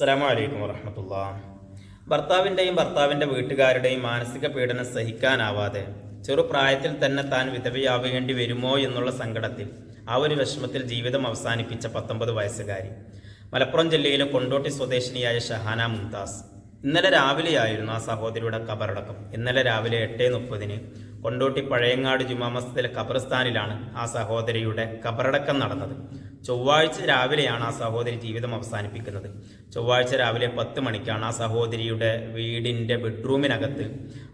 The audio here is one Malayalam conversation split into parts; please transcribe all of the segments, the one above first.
അസ്സലാമു അലൈക്കും വർഹമത്തുള്ള ഭർത്താവിന്റെയും ഭർത്താവിന്റെ വീട്ടുകാരുടെയും മാനസിക പീഡനം സഹിക്കാനാവാതെ ചെറുപ്രായത്തിൽ തന്നെ താൻ വിധവയാവേണ്ടി വരുമോ എന്നുള്ള സങ്കടത്തിൽ ആ ഒരു വിഷമത്തിൽ ജീവിതം അവസാനിപ്പിച്ച പത്തൊമ്പത് വയസ്സുകാരി. മലപ്പുറം ജില്ലയിലെ കൊണ്ടോട്ടി സ്വദേശിനിയായ ഷഹാന മുംതാസ്. ഇന്നലെ രാവിലെയായിരുന്നു ആ സഹോദരിയുടെ കബറടക്കം. ഇന്നലെ രാവിലെ എട്ട് മുപ്പതിന് കൊണ്ടോട്ടി പഴയങ്ങാട് ജുമാ മസ്ജിദിലെ ഖബർസ്ഥാനിലാണ് ആ സഹോദരിയുടെ ഖബറടക്കം നടന്നത്. ചൊവ്വാഴ്ച രാവിലെയാണ് ആ സഹോദരി ജീവിതം അവസാനിപ്പിക്കുന്നത്. ചൊവ്വാഴ്ച രാവിലെ പത്ത് മണിക്കാണ് ആ സഹോദരിയുടെ വീടിന്റെ ബെഡ്റൂമിനകത്ത്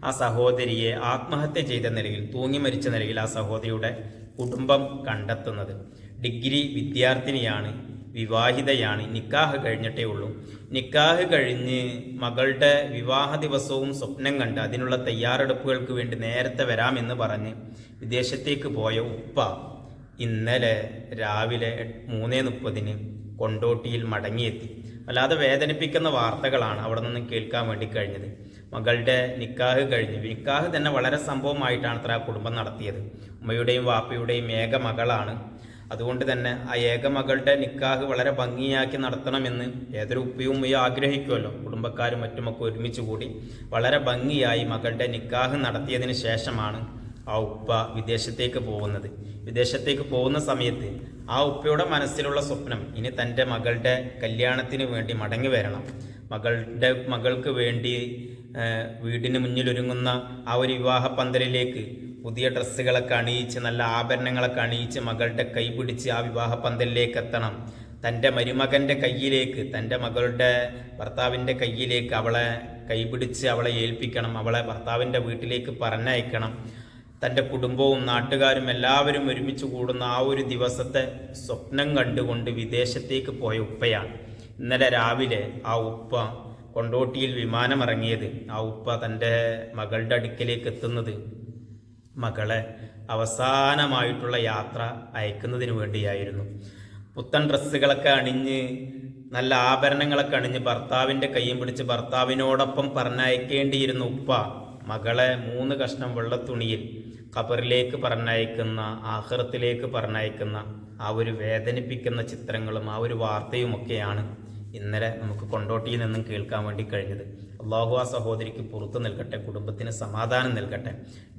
ആ സഹോദരിയെ ആത്മഹത്യ ചെയ്ത നിലയിൽ തൂങ്ങി മരിച്ച നിലയിൽ ആ സഹോദരിയുടെ കുടുംബം കണ്ടെത്തുന്നത്. ഡിഗ്രി വിദ്യാർത്ഥിനിയാണ് വിവാഹിതയാണ്. നിക്കാഹ് കഴിഞ്ഞിട്ടേ ഉള്ളൂ. നിക്കാഹ് കഴിഞ്ഞ് മകളുടെ വിവാഹ ദിവസവും സ്വപ്നം കണ്ട് അതിനുള്ള തയ്യാറെടുപ്പുകൾക്ക് വേണ്ടി നേരത്തെ വരാമെന്ന് പറഞ്ഞ് വിദേശത്തേക്ക് പോയ ഉപ്പ ഇന്നലെ രാവിലെ മൂന്നേ മുപ്പതിന് കൊണ്ടോട്ടിയിൽ മടങ്ങിയെത്തി. അല്ലാതെ വേദനിപ്പിക്കുന്ന വാർത്തകളാണ് അവിടെ നിന്ന് കേൾക്കാൻ വേണ്ടി കഴിഞ്ഞത്. മകളുടെ നിക്കാഹ് കഴിഞ്ഞു നിക്കാഹ് തന്നെ വളരെ സംഭവമായിട്ടാണ് അത്ര ആ കുടുംബം നടത്തിയത്. ഉമ്മയുടെയും വാപ്പയുടെയും ഏക മകളാണ് അതുകൊണ്ട് തന്നെ ആ ഏകമകളുടെ നിക്കാഹ് വളരെ ഭംഗിയാക്കി നടത്തണമെന്ന് ഏതൊരു ഉപ്പയും ഉമ്മയും ആഗ്രഹിക്കുമല്ലോ. കുടുംബക്കാരും മറ്റുമൊക്കെ ഒരുമിച്ച് കൂടി വളരെ ഭംഗിയായി മകളുടെ നിക്കാഹ് നടത്തിയതിന് ശേഷമാണ് ആ ഉപ്പ വിദേശത്തേക്ക് പോകുന്നത്. വിദേശത്തേക്ക് പോകുന്ന സമയത്ത് ആ ഉപ്പയുടെ മനസ്സിലുള്ള സ്വപ്നം ഇനി തന്റെ മകളുടെ കല്യാണത്തിന് വേണ്ടി മടങ്ങി വരണം. മകളുടെ മകൾക്ക് വേണ്ടി വീടിന് മുന്നിലൊരുങ്ങുന്ന ആ ഒരു വിവാഹ പന്തലിലേക്ക് പുതിയ ഡ്രസ്സുകളൊക്കെ അണിയിച്ച് നല്ല ആഭരണങ്ങളൊക്കെ അണിയിച്ച് മകളുടെ കൈ പിടിച്ച് ആ വിവാഹ പന്തലിലേക്ക് എത്തണം തന്റെ മരുമകന്റെ കയ്യിലേക്ക് തന്റെ മകളുടെ ഭർത്താവിന്റെ കയ്യിലേക്ക് അവളെ കൈപിടിച്ച് അവളെ ഏൽപ്പിക്കണം അവളെ ഭർത്താവിന്റെ വീട്ടിലേക്ക് പറഞ്ഞയക്കണം. തന്റെ കുടുംബവും നാട്ടുകാരും എല്ലാവരും ഒരുമിച്ച് കൂടുന്ന ആ ഒരു ദിവസത്തെ സ്വപ്നം കണ്ടുകൊണ്ട് വിദേശത്തേക്ക് പോയ ഉപ്പയാണ്. ഇന്നലെ രാവിലെ ആ ഉപ്പ കൊണ്ടോട്ടിയിൽ വിമാനമിറങ്ങിയത്. ആ ഉപ്പ തന്റെ മകളുടെ അടുക്കലേക്ക് എത്തുന്നത് മകളെ അവസാനമായിട്ടുള്ള യാത്ര അയക്കുന്നതിന് വേണ്ടിയായിരുന്നു. പുത്തൻ ഡ്രസ്സുകളൊക്കെ അണിഞ്ഞ് നല്ല ആഭരണങ്ങളൊക്കെ അണിഞ്ഞ് ഭർത്താവിന്റെ കയ്യും പിടിച്ച് ഭർത്താവിനോടൊപ്പം പറഞ്ഞയക്കേണ്ടിയിരുന്ന ഉപ്പ മകളെ മൂന്ന് കഷ്ണം വെള്ളത്തുണിയിൽ ഖബറിലേക്ക് പറഞ്ഞയക്കുന്ന ആഹ്റത്തിലേക്ക് പറഞ്ഞയക്കുന്ന ആ ഒരു വേദനിപ്പിക്കുന്ന ചിത്രങ്ങളും ആ ഒരു വാർത്തയുമൊക്കെയാണ് ഇന്നലെ നമുക്ക് കൊണ്ടോട്ടിയിൽ നിന്നും കേൾക്കാൻ വേണ്ടി കഴിഞ്ഞത്. അള്ളാഹു ആ സഹോദരിക്ക് പുറത്തു നിൽക്കട്ടെ കുടുംബത്തിന് സമാധാനം നൽകട്ടെ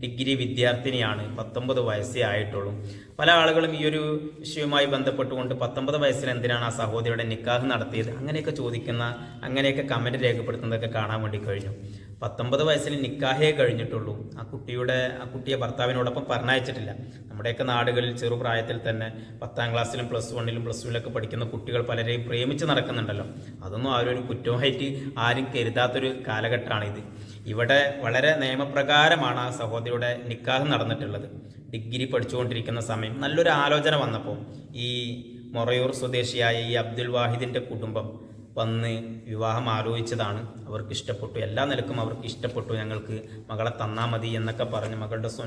ഡിഗ്രി വിദ്യാർത്ഥിനിയാണ് പത്തൊമ്പത് വയസ്സേ ആയിട്ടുള്ളൂ. പല ആളുകളും ഈ ഒരു വിഷയവുമായി ബന്ധപ്പെട്ടുകൊണ്ട് പത്തൊമ്പത് വയസ്സിൽ എന്തിനാണ് ആ സഹോദരിയുടെ നിക്കാഹ് നടത്തിയത്? അങ്ങനെയൊക്കെ ചോദിക്കുന്ന അങ്ങനെയൊക്കെ കമന്റ് രേഖപ്പെടുത്തുന്നതൊക്കെ കാണാൻ വേണ്ടി കഴിഞ്ഞു. പത്തൊമ്പത് വയസ്സിൽ നിക്കാഹേ കഴിഞ്ഞിട്ടുള്ളൂ. ആ കുട്ടിയുടെ ആ കുട്ടിയെ ഭർത്താവിനോടൊപ്പം പറഞ്ഞയച്ചിട്ടില്ല. നമ്മുടെയൊക്കെ നാടുകളിൽ ചെറുപ്രായത്തിൽ തന്നെ പത്താം ക്ലാസ്സിലും പ്ലസ് വണ്ണിലും പ്ലസ് ടുവിലൊക്കെ പഠിക്കുന്ന കുട്ടികൾ പലരെയും പ്രേമിച്ച് നടക്കുന്നുണ്ടല്ലോ. അതൊന്നും ആരും ഒരു കുറ്റമായിട്ട് ആരും കരുതാത്തൊരു കാലഘട്ടമാണിത്. ഇവിടെ വളരെ നിയമപ്രകാരമാണ് ആ സഹോദരിയുടെ നിക്കാഹ് നടന്നിട്ടുള്ളത്. ഡിഗ്രി പഠിച്ചുകൊണ്ടിരിക്കുന്ന സമയം നല്ലൊരു ആലോചന വന്നപ്പോൾ ഈ മൊറയൂർ സ്വദേശിയായ ഈ അബ്ദുൽ വാഹിദിന്റെ കുടുംബം വന്ന് വിവാഹം ആലോചിച്ചതാണ്. അവർക്ക് ഇഷ്ടപ്പെട്ടു എല്ലാ നിലക്കും അവർക്ക് ഇഷ്ടപ്പെട്ടു ഞങ്ങൾക്ക് മകളെ തന്നാൽ മതി എന്നൊക്കെ പറഞ്ഞ് മകളുടെ സ്വ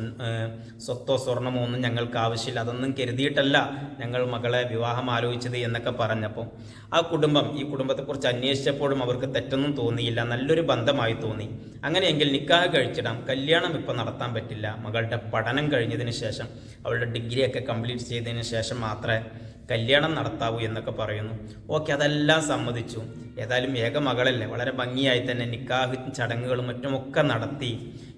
സ്വത്തോ സ്വർണമോ ഒന്നും ഞങ്ങൾക്ക് ആവശ്യമില്ല. അതൊന്നും കരുതിയിട്ടല്ല ഞങ്ങൾ മകളെ വിവാഹം ആലോചിച്ചത് എന്നൊക്കെ പറഞ്ഞപ്പോൾ ആ കുടുംബം ഈ കുടുംബത്തെക്കുറിച്ച് അന്വേഷിച്ചപ്പോഴും അവർക്ക് തെറ്റൊന്നും തോന്നിയില്ല. നല്ലൊരു ബന്ധമായി തോന്നി. അങ്ങനെയെങ്കിൽ നിക്കാഹ് കഴിച്ചിടാം. കല്യാണം ഇപ്പം നടത്താൻ പറ്റില്ല. മകളുടെ പഠനം കഴിഞ്ഞതിന് ശേഷം അവളുടെ ഡിഗ്രിയൊക്കെ കംപ്ലീറ്റ് ചെയ്തതിന് ശേഷം മാത്രമേ കല്യാണം നടത്താവൂ എന്നൊക്കെ പറയുന്നു. ഓക്കെ അതെല്ലാം സമ്മതിച്ചു. ഏതായാലും ഏക മകളല്ലേ വളരെ ഭംഗിയായി തന്നെ നിക്കാഹ് ചടങ്ങുകളും മറ്റുമൊക്കെ നടത്തി.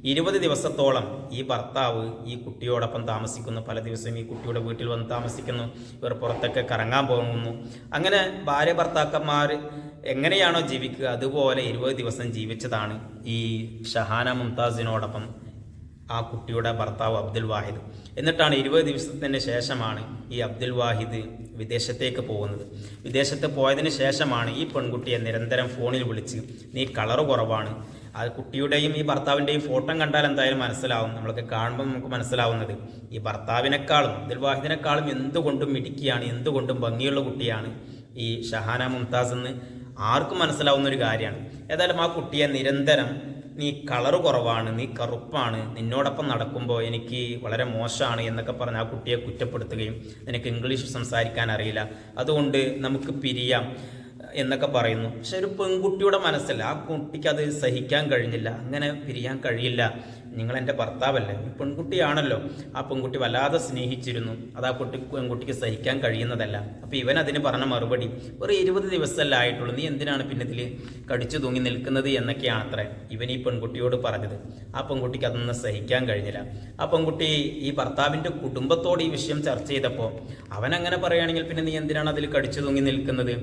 ഇരുപത് ദിവസത്തോളം ഈ ഭർത്താവ് ഈ കുട്ടിയോടൊപ്പം താമസിക്കുന്നു. പല ദിവസവും ഈ കുട്ടിയുടെ വീട്ടിൽ വന്ന് താമസിക്കുന്നു. ഇവർ പുറത്തൊക്കെ കറങ്ങാൻ പോകുന്നു. അങ്ങനെ ഭാര്യ ഭർത്താക്കന്മാർ എങ്ങനെയാണോ ജീവിക്കുക അതുപോലെ ഇരുപത് ദിവസം ജീവിച്ചതാണ് ഈ ഷഹാന മുംതാസിനോടൊപ്പം. ആ കുട്ടിയുടെ ഭർത്താവ് അബ്ദുൽ വാഹിദ്. എന്നിട്ടാണ് ഇരുപത് ദിവസത്തിന് ശേഷമാണ് ഈ അബ്ദുൽ വാഹിദ് വിദേശത്തേക്ക് പോകുന്നത്. വിദേശത്ത് പോയതിന് ശേഷമാണ് ഈ പെൺകുട്ടിയെ നിരന്തരം ഫോണിൽ വിളിച്ച് നീ കളറ് കുറവാണ്. ആ കുട്ടിയുടെയും ഈ ഭർത്താവിന്റെയും ഫോട്ടോ കണ്ടാൽ എന്തായാലും മനസ്സിലാവും. നമ്മൾക്ക് കാണുമ്പോൾ നമുക്ക് മനസ്സിലാവുന്നത് ഈ ഭർത്താവിനേക്കാളും അബ്ദുൽ വാഹിദിനേക്കാളും എന്തുകൊണ്ടും മിടുക്കിയാണ് എന്തുകൊണ്ടും ഭംഗിയുള്ള കുട്ടിയാണ് ഈ ഷഹാന മുംതാസ് എന്ന് ആർക്കും മനസ്സിലാവുന്ന ഒരു കാര്യമാണ്. ഏതായാലും ആ കുട്ടിയെ നിരന്തരം നീ കളർ കുറവാണ് നീ കറുപ്പാണ് നിന്നോടൊപ്പം നടക്കുമ്പോൾ എനിക്ക് വളരെ മോശമാണ് എന്നൊക്കെ പറഞ്ഞ് ആ കുട്ടിയെ കുറ്റപ്പെടുത്തുകയും നിനക്ക് ഇംഗ്ലീഷ് സംസാരിക്കാൻ അറിയില്ല. അതുകൊണ്ട് നമുക്ക് പിരിയാം എന്നൊക്കെ പറയുന്നു. പക്ഷെ ഒരു പെൺകുട്ടിയുടെ മനസ്സല്ല ആ കുട്ടിക്ക് അത് സഹിക്കാൻ കഴിഞ്ഞില്ല അങ്ങനെ പിരിയാൻ കഴിയില്ല. നിങ്ങൾ എന്റെ ഭർത്താവല്ലേ? ഈ പെൺകുട്ടിയാണല്ലോ. ആ പെൺകുട്ടി വല്ലാതെ സ്നേഹിച്ചിരുന്നു. അത് ആ കുട്ടി പെൺകുട്ടിക്ക് സഹിക്കാൻ കഴിയുന്നതല്ല. അപ്പോൾ ഇവൻ അതിന് പറഞ്ഞ മറുപടി ഒരു ഇരുപത് ദിവസമല്ല ആയിട്ടുള്ളൂ. നീ എന്തിനാണ് പിന്നെ ഇതിൽ കടിച്ചു തൂങ്ങി നിൽക്കുന്നത്? എന്നൊക്കെയാണ് അത്രേ ഇവൻ ഈ പെൺകുട്ടിയോട് പറഞ്ഞത്. ആ പെൺകുട്ടിക്ക് അതൊന്നും സഹിക്കാൻ കഴിഞ്ഞില്ല. ആ പെൺകുട്ടി ഈ ഭർത്താവിന്റെ കുടുംബത്തോട് ഈ വിഷയം ചർച്ച ചെയ്തപ്പോൾ അവൻ അങ്ങനെ പറയുകയാണെങ്കിൽ പിന്നെ നീ എന്തിനാണ് അതിൽ കടിച്ചു തൂങ്ങി നിൽക്കുന്നത്?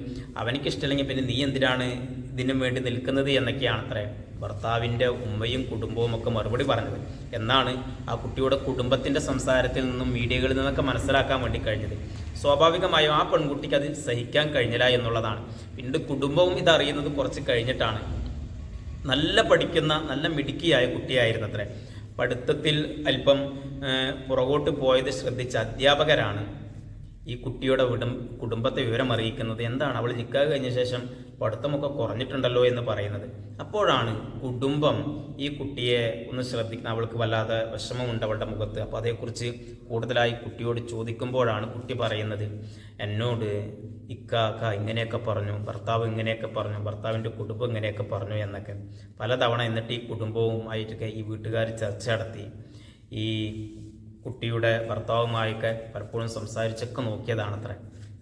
അവനിക്ക് ഇഷ്ടമില്ലെങ്കിൽ പിന്നെ നീ എന്തിനാണ് ഇതിനും വേണ്ടി നിൽക്കുന്നത് എന്നൊക്കെയാണ് അത്രേ. ഭർത്താവിന്റെ ഉമ്മയും കുടുംബവും ഒക്കെ മറുപടി പറഞ്ഞത്. എന്നാണ് ആ കുട്ടിയുടെ കുടുംബത്തിന്റെ സംസാരത്തിൽ നിന്നും മീഡിയകളിൽ നിന്നൊക്കെ മനസ്സിലാക്കാൻ വേണ്ടി കഴിഞ്ഞത്. സ്വാഭാവികമായും ആ പെൺകുട്ടിക്ക് അത് സഹിക്കാൻ കഴിഞ്ഞില്ല എന്നുള്ളതാണ്. പിന്നീട് കുടുംബവും ഇതറിയുന്നത് കുറച്ച് കഴിഞ്ഞിട്ടാണ്. നല്ല പഠിക്കുന്ന നല്ല മിടുക്കിയായ കുട്ടിയായിരുന്നു അത്രേ. പഠിത്തത്തിൽ അല്പം പുറകോട്ട് പോയത് ശ്രദ്ധിച്ച അധ്യാപകരാണ് ഈ കുട്ടിയുടെ വിടും കുടുംബത്തെ വിവരം അറിയിക്കുന്നത് എന്താണ്? അവൾ നിൽക്കാതെ കഴിഞ്ഞ ശേഷം പഠിത്തമൊക്കെ കുറഞ്ഞിട്ടുണ്ടല്ലോ എന്ന് പറയുന്നത്. അപ്പോഴാണ് കുടുംബം ഈ കുട്ടിയെ ഒന്ന് ശ്രദ്ധിക്കുന്നത് അവൾക്ക് വല്ലാതെ വിഷമമുണ്ട് അവളുടെ മുഖത്ത്. അപ്പോൾ അതേക്കുറിച്ച് കൂടുതലായി കുട്ടിയോട് ചോദിക്കുമ്പോഴാണ് കുട്ടി പറയുന്നത് എന്നോട് ഇക്കാക്ക ഇങ്ങനെയൊക്കെ പറഞ്ഞു ഭർത്താവ് ഇങ്ങനെയൊക്കെ പറഞ്ഞു ഭർത്താവിന്റെ കുടുംബം ഇങ്ങനെയൊക്കെ പറഞ്ഞു എന്നൊക്കെ. പലതവണ എന്നിട്ട് ഈ കുടുംബവുമായിട്ടൊക്കെ ഈ വീട്ടുകാർ ചർച്ച നടത്തി. ഈ കുട്ടിയുടെ ഭർത്താവുമായൊക്കെ പലപ്പോഴും സംസാരിച്ചൊക്കെ നോക്കിയതാണത്രേ.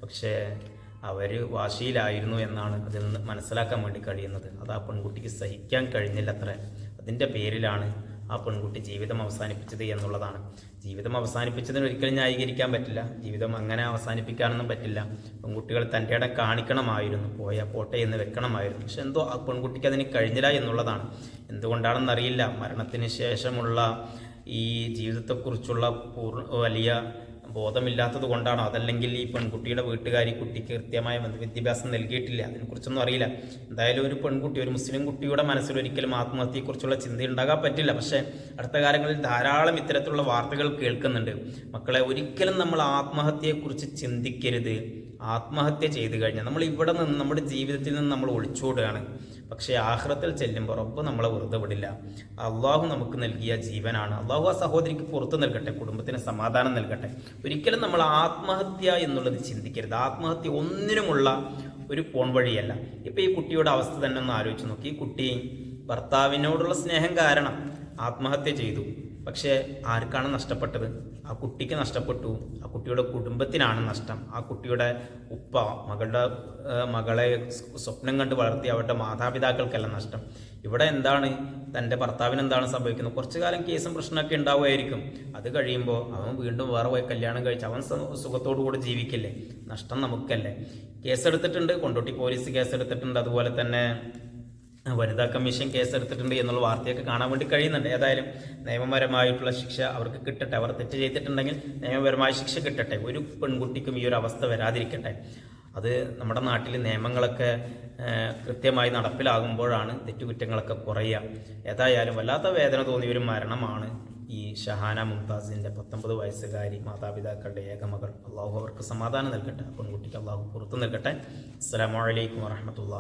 പക്ഷേ അവർ വാശിയിലായിരുന്നു എന്നാണ് അതിൽ നിന്ന് മനസ്സിലാക്കാൻ വേണ്ടി കഴിയുന്നത്. അത് ആ പെൺകുട്ടിക്ക് സഹിക്കാൻ കഴിഞ്ഞില്ല അത്രേ അതിന്റെ പേരിലാണ് ആ പെൺകുട്ടി ജീവിതം അവസാനിപ്പിച്ചത് എന്നുള്ളതാണ്. ജീവിതം അവസാനിപ്പിച്ചതിന് ഒരിക്കലും ന്യായീകരിക്കാൻ പറ്റില്ല. ജീവിതം അങ്ങനെ അവസാനിപ്പിക്കാനൊന്നും പറ്റില്ല. പെൺകുട്ടികൾ തന്റെ ഇടം കാണിക്കണമായിരുന്നു. പോയ പോട്ടെ എന്ന് വെക്കണമായിരുന്നു. പക്ഷെ എന്തോ ആ പെൺകുട്ടിക്ക് അതിന് കഴിഞ്ഞില്ല എന്നുള്ളതാണ്. എന്തുകൊണ്ടാണെന്നറിയില്ല. മരണത്തിന് ശേഷമുള്ള ഈ ജീവിതത്തെക്കുറിച്ചുള്ള പൂർണ വലിയ ബോധമില്ലാത്തത് കൊണ്ടാണോ? അതല്ലെങ്കിൽ ഈ പെൺകുട്ടിയുടെ വീട്ടുകാർ ഈ കുട്ടിക്ക് കൃത്യമായ വിദ്യാഭ്യാസം നൽകിയിട്ടില്ല. അതിനെക്കുറിച്ചൊന്നും അറിയില്ല. എന്തായാലും ഒരു പെൺകുട്ടി ഒരു മുസ്ലിം കുട്ടിയുടെ മനസ്സിൽ ഒരിക്കലും ആത്മഹത്യയെക്കുറിച്ചുള്ള ചിന്ത ഉണ്ടാകാൻ പറ്റില്ല. പക്ഷേ അടുത്ത കാലങ്ങളിൽ ധാരാളം ഇത്തരത്തിലുള്ള വാർത്തകൾ കേൾക്കുന്നുണ്ട്. മക്കളെ ഒരിക്കലും നമ്മൾ ആത്മഹത്യയെക്കുറിച്ച് ചിന്തിക്കരുത്. ആത്മഹത്യ ചെയ്തു കഴിഞ്ഞാൽ നമ്മൾ ഇവിടെ നിന്ന് നമ്മുടെ ജീവിതത്തിൽ നിന്ന് നമ്മൾ ഒളിച്ചോടുകയാണ്. പക്ഷേ ആഹ്റത്തിൽ ചെല്ലുമ്പോൾ റബ്ബ് നമ്മളെ വെറുതെ വിടില്ല. അള്ളാഹു നമുക്ക് നൽകിയ ജീവനാണ്. അള്ളാഹു ആ സഹോദരിക്ക് പുറത്ത് നൽകട്ടെ കുടുംബത്തിന് സമാധാനം നൽകട്ടെ. ഒരിക്കലും നമ്മൾ ആത്മഹത്യ എന്നുള്ളത് ചിന്തിക്കരുത്. ആത്മഹത്യ ഒന്നിനുമുള്ള ഒരു പോൺ വഴിയല്ല. ഇപ്പം ഈ കുട്ടിയുടെ അവസ്ഥ തന്നെ ഒന്ന് ആലോചിച്ച് നോക്കി. ഈ കുട്ടി ഭർത്താവിനോടുള്ള സ്നേഹം കാരണം ആത്മഹത്യ ചെയ്തു. പക്ഷേ ആർക്കാണ് നഷ്ടപ്പെട്ടത്? ആ കുട്ടിക്ക് നഷ്ടപ്പെട്ടു. ആ കുട്ടിയുടെ കുടുംബത്തിനാണ് നഷ്ടം. ആ കുട്ടിയുടെ ഉപ്പ മകളുടെ മകളെ സ്വപ്നം കണ്ട് വളർത്തി അവരുടെ മാതാപിതാക്കൾക്കെല്ലാം നഷ്ടം. ഇവിടെ എന്താണ്? തന്റെ ഭർത്താവിന് എന്താണ് സംഭവിക്കുന്നത്? കുറച്ചു കാലം കേസും പ്രശ്നമൊക്കെ ഉണ്ടാവുമായിരിക്കും. അത് കഴിയുമ്പോൾ അവൻ വീണ്ടും വേറെ പോയി കല്യാണം കഴിച്ച് അവൻ സുഖത്തോടു കൂടി ജീവിക്കില്ലേ? നഷ്ടം നമുക്കല്ലേ? കേസെടുത്തിട്ടുണ്ട്. കൊണ്ടോട്ടി പോലീസ് കേസെടുത്തിട്ടുണ്ട്. അതുപോലെ തന്നെ വനിതാ കമ്മീഷൻ കേസെടുത്തിട്ടുണ്ട് എന്നുള്ള വാർത്തയൊക്കെ കാണാൻ വേണ്ടി കഴിയുന്നുണ്ട്. ഏതായാലും നിയമപരമായിട്ടുള്ള ശിക്ഷ അവർക്ക് കിട്ടട്ടെ. അവർ തെറ്റ് ചെയ്തിട്ടുണ്ടെങ്കിൽ നിയമപരമായ ശിക്ഷ കിട്ടട്ടെ. ഒരു പെൺകുട്ടിക്കും ഈ ഒരു അവസ്ഥ വരാതിരിക്കട്ടെ. അത് നമ്മുടെ നാട്ടിൽ നിയമങ്ങളൊക്കെ കൃത്യമായി നടപ്പിലാകുമ്പോഴാണ് തെറ്റുകുറ്റങ്ങളൊക്കെ കുറയുക. ഏതായാലും വല്ലാത്ത വേദന തോന്നിയ ഒരു മരണമാണ് ഈ ഷഹാന മുംതാസിന്റെ പത്തൊമ്പത് വയസ്സുകാരി മാതാപിതാക്കളുടെ ഏകമകൾ. അള്ളാഹു അവർക്ക് സമാധാനം നൽകട്ടെ. പെൺകുട്ടിക്ക് അള്ളാഹു പുറത്തു നൽകട്ടെ. അസ്സലാമു അലൈക്കും വറഹമത്തുള്ള